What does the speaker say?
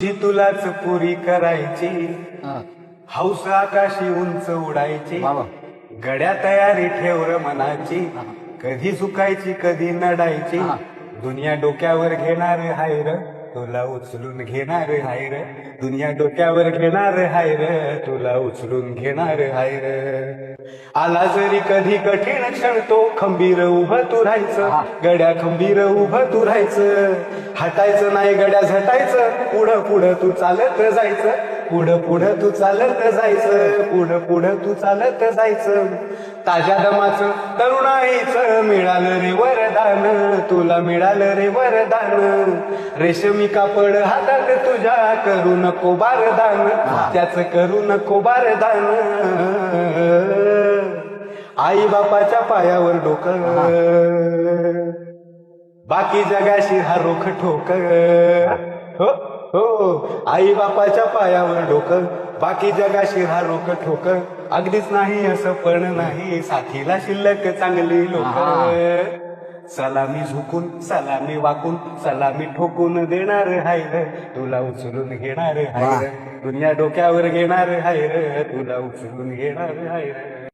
जी तुलाच पुरी करायची. हौस आकाशी उंच उडायची. गड्या तयारी ठेवर मनाची कधी सुकायची कधी नडायची. दुनिया डोक्यावर घेणार हाय र तुला उचलून घेणार हाय र. दुनिया डोक्यावर घेणार हाय र. तुला उचलून घेणार हाय र. आला जरी कधी कठीण क्षण तो खंबीर उभं तू राहायचं. गड्या खंबीर उभं तू राहायचं हटायचं नाही गड्या झटायचं. पुढं पुढं तू चालत जायचं. पुढं पुढं तू चालत जायचं. पुढं पुढं तू चालत जायचं. ताज्या दमाचं तरुणाईचं मिळालं रे वरदान तुला मिळालं रे वरदान. रेशमी कापड हातात तुझ्या करू नको बारदान. त्याचं करू नको बारदान. आई बापाच्या पायावर डोकं. बाकी जगाशी हा रोख ठोक. हो हो. आई बापाच्या पायावर डोकं. बाकी जगाशी हा रोख ठोक. अगदीच नाही असं पण नाही. साथीला शिल्लक चांगली लोक. सलामी झुकून सलामी वाकून सलामी ठोकून देणार हाय र तुला उचलून घेणार हाय र. दुनिया डोक्यावर घेणार हाय र तुला उचलून घेणार हाय र.